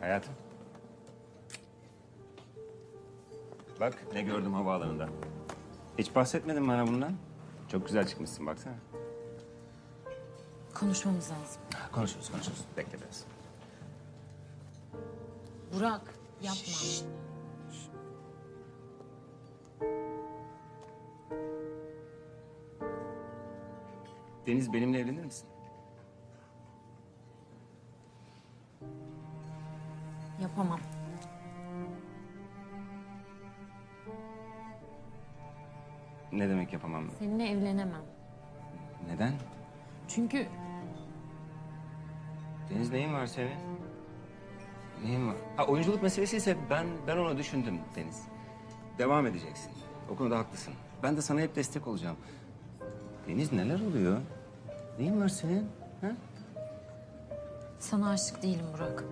Hayatım. Bak ne gördüm havaalanında. Hiç bahsetmedin bana bundan. Çok güzel çıkmışsın baksana. Konuşmamız lazım. Konuşuruz konuşuruz. Bekle biraz. Burak yapma. Deniz benimle evlenir misin? Yapamam. Ne demek yapamam? Seninle evlenemem. Neden? Çünkü Deniz neyin var senin? Neyin var? Ha oyunculuk meselesi ise ben ben onu düşündüm Deniz. Devam edeceksin. O konuda haklısın. Ben de sana hep destek olacağım. Deniz neler oluyor? Neyin var senin? Ha? sana aşık değilim Burak.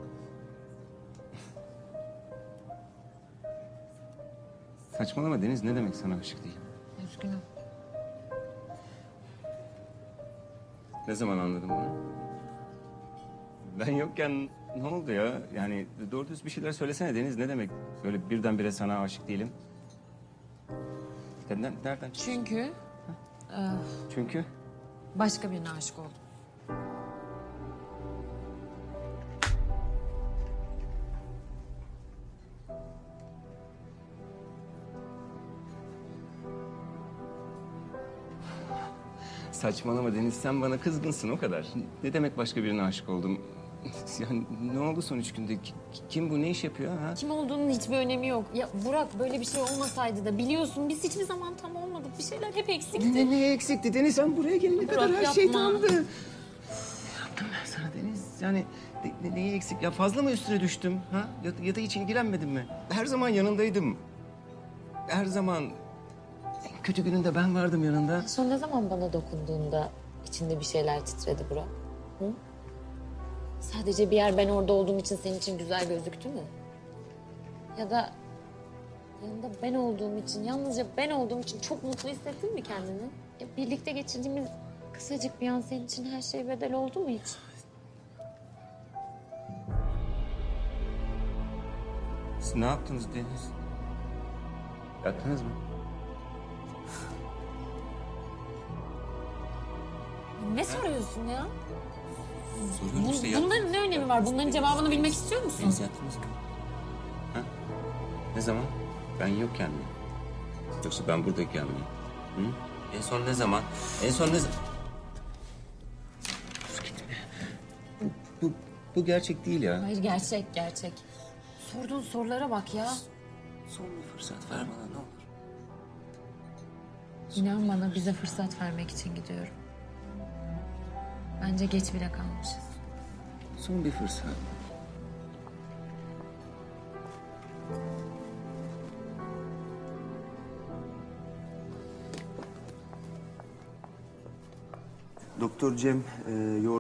Saçmalama Deniz ne demek sana aşık değilim? Üzgünüm. Ne zaman anladın bunu? Ben yokken ne oldu ya? Yani doğru düz bir şeyler söylesene Deniz ne demek? Böyle birdenbire sana aşık değilim. Nereden? Çünkü Çünkü başka birine aşık oldum. Saçmalama Deniz sen bana kızgınsın o kadar. Ne demek başka birine aşık oldum? Yani ne oldu son üç günde? Ki- Kim bu ne iş yapıyor ha? Kim olduğunun hiçbir önemi yok. Ya Burak böyle bir şey olmasaydı da biliyorsun biz hiçbir zaman tam olmadık. Bir şeyler hep eksikti. Ne, ne eksikti Deniz sen buraya gelene kadar her Burak, şey yapma. tamamdı. Yaptım ben sana Deniz. Yani ne, ne- neyi eksik? Ya fazla mı üstüne düştüm? Ha? Ya, ya da hiç ilgilenmedim mi? Her zaman yanındaydım. Her zaman kötü gününde ben vardım yanında. Son ne zaman bana dokunduğunda içinde bir şeyler titredi Burak? Hı? Sadece bir yer ben orada olduğum için senin için güzel gözüktü mü? Ya da yanında ben olduğum için, yalnızca ben olduğum için çok mutlu hissettin mi kendini? Ya birlikte geçirdiğimiz kısacık bir an senin için her şey bedel oldu mu hiç? Siz ne yaptınız Deniz? Yattınız mı? Ne soruyorsun ya? Soruyorum Bu- işte. bunların ne önemi var? Bunların cevabını bilmek istiyor musun? Deniz yattınız mı? Ha? Ne zaman? Ben yokken mi? Yoksa ben buradayken mi? Hı? En son ne zaman? En son ne zaman? Bu, bu, bu gerçek değil ya. Hayır gerçek gerçek. Sorduğun sorulara bak ya. Son bir fırsat ver bana ne olur. İnan bana bize fırsat vermek için gidiyorum. Bence geç bile kalmışız. Son bir fırsat. Doktor Cem, e,